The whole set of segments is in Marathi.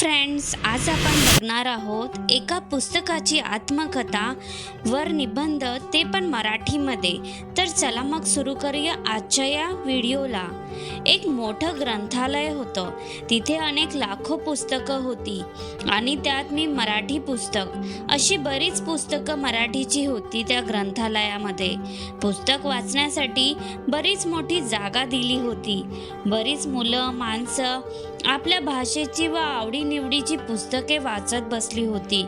फ्रेंड्स आज आपण बघणार आहोत एका पुस्तकाची आत्मकथा वर निबंध ते पण मराठीमध्ये. तर चला मग सुरू करूया आजच्या या व्हिडिओला. एक मोठं ग्रंथालय होतं. तिथे अनेक लाखो पुस्तकं होती. आणि त्यात मी मराठी पुस्तक अशी बरीच पुस्तकं मराठीची होती त्या ग्रंथालयामध्ये. पुस्तक वाचण्यासाठी बरीच मोठी जागा दिली होती. बरीच मुलं माणसं आपल्या भाषेची व आवडीनिवडीची पुस्तके वाचत बसली होती.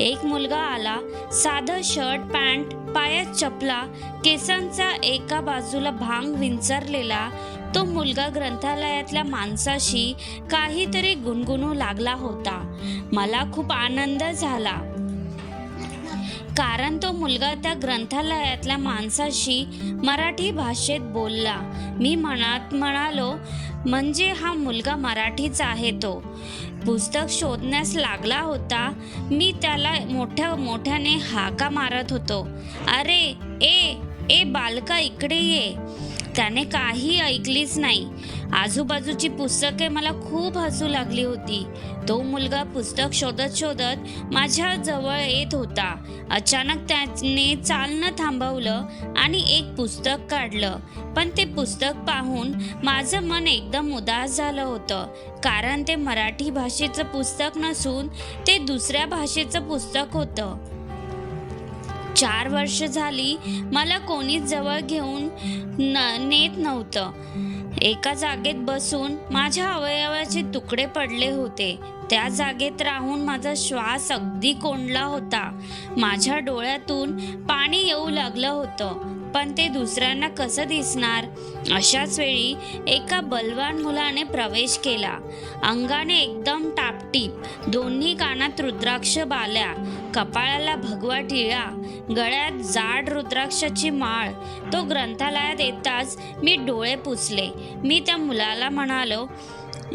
एक मुलगा आला साधं शर्ट पॅन्ट पायात चपला केसांचा एका बाजूला भांग विंचरलेला तो मुलगा ग्रंथालयातल्या माणसाशी काहीतरी गुणगुणू लागला होता. मला खूप आनंद झाला. कारण तो मुलगा त्या ग्रंथालयातल्या माणसाशी मराठी भाषेत बोलला. मी मनात म्हणालो म्हणजे हा मुलगा मराठीच आहे तो. पुस्तक शोधण्यास लागला होता. मी त्याला मोठ्या मोठ्याने हाका मारत होतो. अरे ए ए बालका इकडे ये. त्याने काही ऐकलीच नाही. आजूबाजूची पुस्तके मला खूप हसू लागली होती. तो मुलगा पुस्तक शोधत शोधत माझ्या जवळ येत होता. अचानक त्याने चालणं थांबवलं आणि एक पुस्तक काढलं. पण ते पुस्तक पाहून माझं मन एकदम उदास झालं होतं. कारण ते मराठी भाषेचं पुस्तक नसून ते दुसऱ्या भाषेचं पुस्तक होतं. चार वर्ष झाली मला कोणीच जवळ घेऊन न नेत नव्हतं. एका जागेत बसून माझ्या अवयवाचे तुकडे पडले होते. त्या जागेत राहून माझा श्वास अगदी कोंडला होता. माझ्या डोळ्यातून पाणी येऊ लागलं होतं. पण ते दुसऱ्यांना कसं दिसणार? अशाच वेळी एका बलवान मुलाने प्रवेश केला. अंगाने एकदम टापटीप दोन्ही कानात रुद्राक्ष बाल्या कपाळाला भगवा टिळा गळ्यात जाड रुद्राक्षाची माळ. तो ग्रंथालयात येताच मी डोळे पुसले. मी त्या मुलाला म्हणालो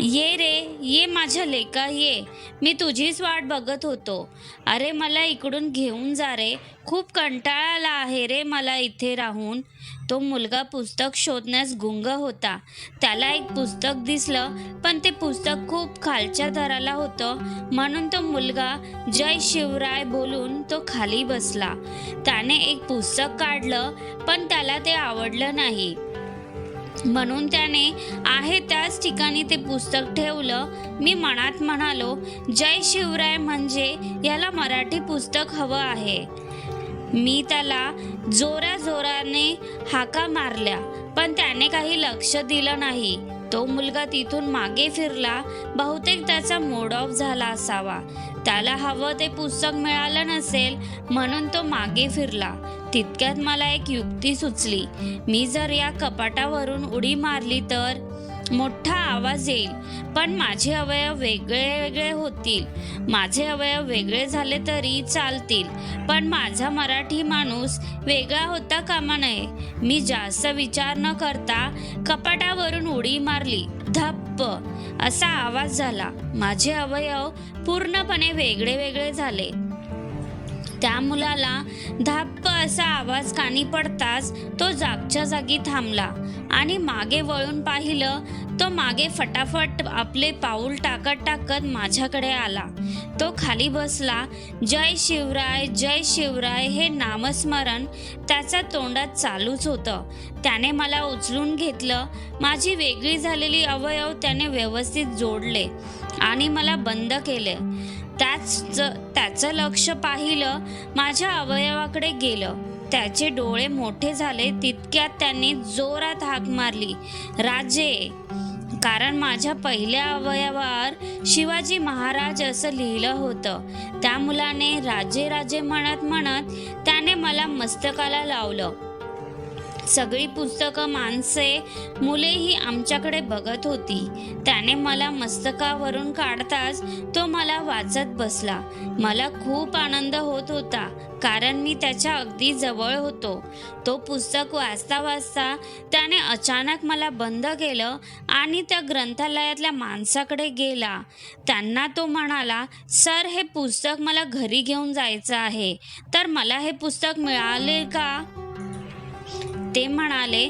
ये रे ये माझ्या लेका ये. मी तुझीच वाट बघत होतो. अरे मला इकडून घेऊन जा रे. खूप कंटाळा आला आहे रे मला इथे राहून. तो मुलगा पुस्तक शोधण्यास गुंग होता. त्याला एक पुस्तक दिसलं पण ते पुस्तक खूप खालच्या दराला होतं. म्हणून तो मुलगा जय शिवराय बोलून तो खाली बसला. त्याने एक पुस्तक काढलं पण त्याला ते आवडलं नाही. म्हणून त्याने आहे त्याच ठिकाणी ते पुस्तक ठेवलं. मी मनात म्हणालो जय शिवराय म्हणजे याला मराठी पुस्तक हवं आहे. मी त्याला जोरा जोराने हाका मारल्या पण त्याने काही लक्ष दिलं नाही. तो मुलगा तिथून मागे फिरला बहुतेक त्याचा मोड ऑफ झाला असावा. त्याला हवं ते पुस्तक मिळालं नसेल म्हणून तो मागे फिरला. तितक्यात मला एक युक्ती सुचली. मी जर या कपाटावरून उडी मारली तर? मोठा आवाज येईल. पण माझे अवयव वेगळे वेगळे होतील. माझे अवयव वेगळे झाले तरी चालतील. पण माझा मराठी माणूस वेगळा होता कामा नये. मी जास्त विचार न करता कपाटावरून उडी मारली. धप्प! असा आवाज झाला. माझे अवयव पूर्णपणे वेगळे वेगळे झाले. त्या मुलाला धाप्प असा आवाज कानी पडताच तो जागच्या जागी थांबला आणि मागे वळून पाहिलं तो मागे फटाफट आपले पाऊल टाकत टाकत माझ्याकडे आला. तो खाली बसला जय शिवराय जय शिवराय हे नामस्मरण त्याच्या तोंडात चालूच होतं. त्याने मला उचलून घेतलं. माझी वेगळी झालेली अवयव त्याने व्यवस्थित जोडले आणि मला बंद केले. त्याच त्याचं लक्ष पाहिलं माझ्या अवयवाकडे गेलं. त्याचे डोळे मोठे झाले तितक्यात त्यांनी जोरात हाक मारली. राजे कारण माझ्या पहिल्या अवयवावर शिवाजी महाराज असं लिहिलं होतं. त्या मुलाने राजे राजे म्हणत म्हणत त्याने मला मस्तकाला लावलं. सगळी पुस्तकं माणसे मुलेही आमच्याकडे बघत होती. त्याने मला मस्तकावरून काढताच तो मला वाचत बसला. मला खूप आनंद होत होता कारण मी त्याच्या अगदी जवळ होतो. तो पुस्तक वाचता वाचता त्याने अचानक मला बंद केलं आणि त्या ग्रंथालयातल्या माणसाकडे गेला. त्यांना तो म्हणाला सर हे पुस्तक मला घरी घेऊन जायचं आहे. तर मला हे पुस्तक मिळाले का? ते म्हणाले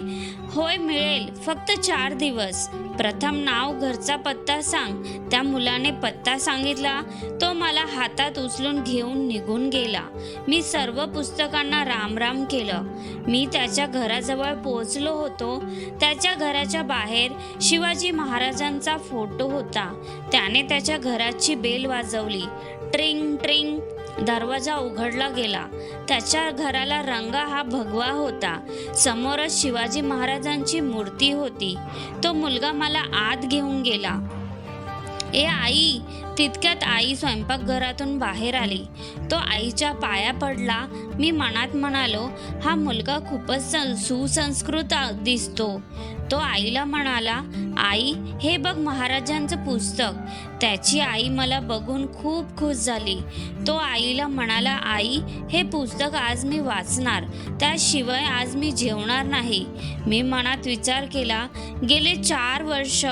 होय मिळेल. फक्त चार दिवस. प्रथम नाव घरचा पत्ता सांग. त्या मुलाने पत्ता सांगितला. तो मला हातात उचलून घेऊन निघून गेला. मी सर्व पुस्तकांना रामराम केलं. मी त्याच्या घराजवळ पोहोचलो होतो. त्याच्या घराच्या बाहेर शिवाजी महाराजांचा फोटो होता. त्याने त्याच्या घराची बेल वाजवली. ट्रिंग ट्रिंग दरवाजा उघडला गेला. त्याच्या घराला रंग हा भगवा होता. समोरच शिवाजी महाराजांची मूर्ती होती. तो मुलगा मला आत घेऊन गेला. ए आई तितक्यात आई स्वयंपाकघरातून बाहेर आली. तो आईच्या पाया पडला मी मनात म्हणालो हा मुलगा खूपच सं- सुसंस्कृत दिसतो. तो आईला म्हणाला आई हे बघ महाराजांचं पुस्तक. त्याची आई मला बघून खूप खुश झाली. तो आईला म्हणाला आई हे पुस्तक आज मी वाचणार. त्याशिवाय आज मी जेवणार नाही. मी मनात विचार केला गेले चार वर्ष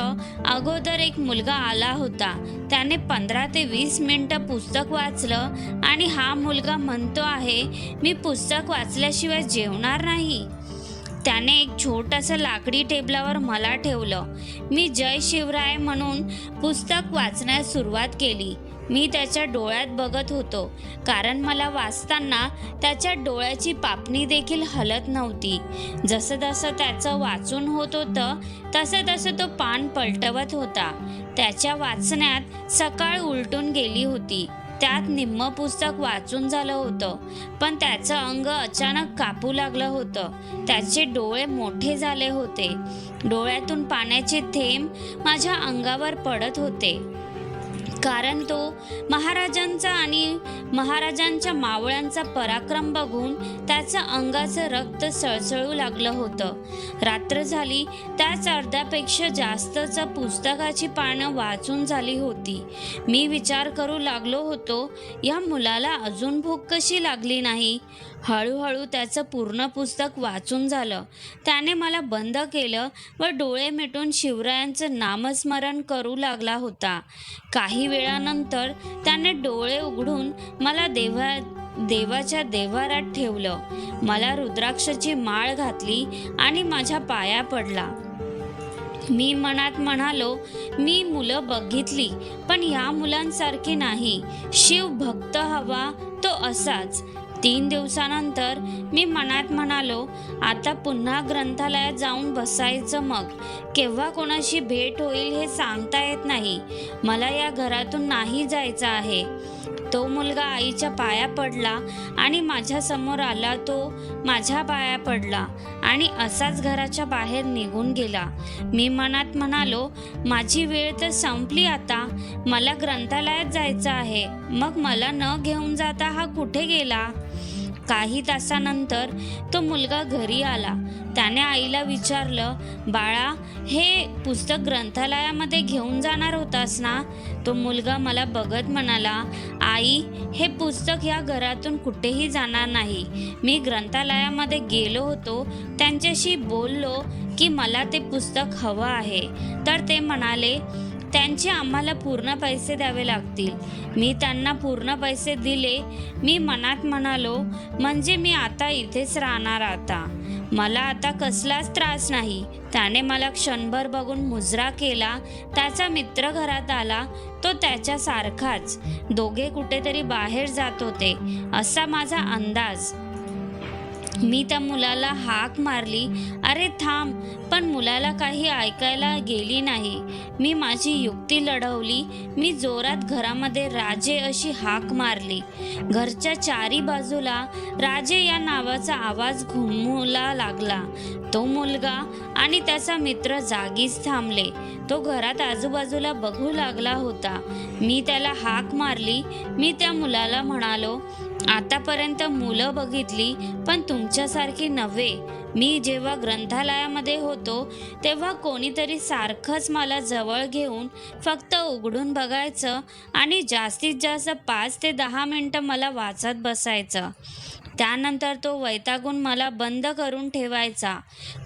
अगोदर एक मुलगा आला होता. त्याने पंधरा ते वीस मिनटं पुस्तक वाचलं आणि हा मुलगा म्हणतो आहे मी पुस्तक वाचल्याशिवाय जेवणार नाही. त्याने एक छोटंसं लाकडी टेबलावर मला ठेवलं. मी जय शिवराय म्हणून पुस्तक वाचण्यास सुरुवात केली. मी त्याच्या डोळ्यात बघत होतो. कारण मला वाचताना त्याच्या डोळ्याची पापणी देखील हलत नव्हती. जसं जसं त्याचं वाचून होत होतं तसं तसं तो पान पलटवत होता. त्याच्या वाचण्यात सकाळ उलटून गेली होती. त्यात निम्म पुस्तक वाचून झालं होतं. पण त्याचं अंग अचानक कापू लागलं होतं. त्याचे डोळे मोठे झाले होते. डोळ्यातून पाण्याचे थेंब माझ्या अंगावर पडत होते. कारण तो महाराजांचा आणि महाराजांच्या मावळ्यांचा पराक्रम बघून त्याचं अंगाचं रक्त सळसळू लागलं होतं. रात्र झाली त्याच अर्ध्यापेक्षा जास्तचं पुस्तकाची पानं वाचून झाली होती. मी विचार करू लागलो होतो या मुलाला अजून भूक कशी लागली नाही? हळूहळू त्याचं पूर्ण पुस्तक वाचून झालं. त्याने मला बंद केलं व डोळे मिटून शिवरायांचं नामस्मरण करू लागला होता. काही वेळानंतर त्याने डोळे उघडून मला देवा देवाच्या देवारात ठेवलं. मला रुद्राक्षाची माळ घातली आणि माझ्या पाया पडला. मी मनात म्हणालो मी मुलं बघितली पण या मुलांसारखी नाही. शिव भक्त हवा तो असाच. तीन दिवसानंतर मी मनात म्हणालो आता पुन्हा ग्रंथालयात जाऊन बसायचं मग. केव्हा कोणाशी भेट होईल हे सांगता येत नाही. मला या घरातून नाही जायचं आहे. तो मुलगा आईच्या पाया पडला आणि माझ्यासमोर आला. तो माझ्या पाया पडला आणि असाच घराच्या बाहेर निघून गेला. मी मनात म्हणालो माझी वेळ तर संपली आता. मला ग्रंथालयात जायचं आहे. मग मला न घेऊन जाता हा कुठे गेला? काही तासानंतर तो मुलगा घरी आला. त्याने आईला विचारलं बाळा हे पुस्तक ग्रंथालयामध्ये घेऊन जाणार होतास ना? तो मुलगा मला बघत म्हणाला आई हे पुस्तक या घरातून कुठेही जाणार नाही. मी ग्रंथालयामध्ये गेलो होतो. त्यांच्याशी बोललो की मला ते पुस्तक हवं आहे. तर ते म्हणाले त्यांचे आम्हाला पूर्ण पैसे द्यावे लागतील. मी त्यांना पूर्ण पैसे दिले. मी मनात म्हणालो म्हणजे मी आता इथेच राहणार आता. मला आता कसलाच त्रास नाही. त्याने मला क्षणभर बघून मुजरा केला. त्याचा मित्र घरात आला. तो त्याच्यासारखाच. दोघे कुठेतरी बाहेर जात होते. असा माझा अंदाज. मी त्या मुलाला हाक मारली. अरे थांब पण मुलाला काही ऐकायला गेली नाही. मी माझी युक्ती लढवली. मी जोरात घरामध्ये राजे अशी हाक मारली. घरच्या चारी बाजूला राजे या नावाचा आवाज घुमूला लागला. तो मुलगा आणि त्याचा मित्र जागीच थांबले. तो घरात आजूबाजूला बघू लागला होता. मी त्याला हाक मारली. मी त्या मुलाला म्हणालो आतापर्यंत मुलं बघितली पण तुमच्यासारखी नव्हे. मी जेव्हा ग्रंथालयामध्ये होतो तेव्हा कोणीतरी सारखंच मला जवळ घेऊन फक्त उघडून बघायचं आणि जास्तीत जास्त पाच ते दहा मिनटं मला वाचत बसायचं. त्यानंतर तो वैतागून मला बंद करून ठेवायचा.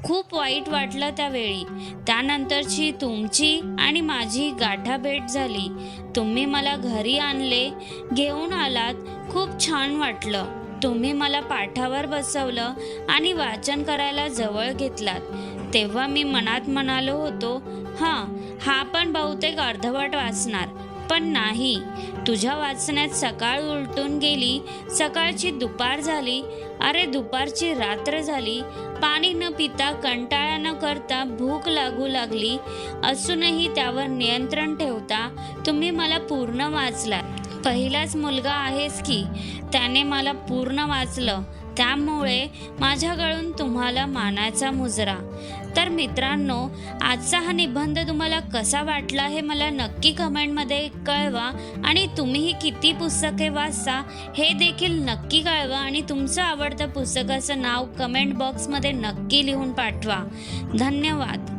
खूप वाईट वाटलं त्यावेळी. त्यानंतरची तुमची आणि माझी गाठाभेट झाली. तुम्ही मला घरी आणले घेऊन आलात खूप छान वाटलं. तुम्ही मला पाठावर बसवलं आणि वाचन करायला जवळ घेतलात. तेव्हा मी मनात म्हणालो होतो हां हा पण बहुतेक अर्धवट वाचणार. पण नाही. तुझ्या वाचण्यात सकाळ उलटून गेली सकाळची दुपार झाली अरे दुपारची रात्र झाली पाणी न पिता कंटाळा न करता भूक लागू लागली. असूनही त्यावर नियंत्रण ठेवता तुम्ही मला पूर्ण वाचला पहिलाच मुलगा आहेस की? त्याने मला पूर्ण वाचलं. त्यामुळे माझ्याकडून तुम्हाला मानाचा मुजरा. तर मित्रांनो आजचा हा निबंध तुम्हाला कसा वाटला हे मला नक्की कमेंटमध्ये कळवा आणि तुम्हीही किती पुस्तके वाचता हे देखील नक्की कळवा आणि तुमचं आवडतं पुस्तकाचं नाव कमेंट बॉक्समध्ये नक्की लिहून पाठवा. धन्यवाद.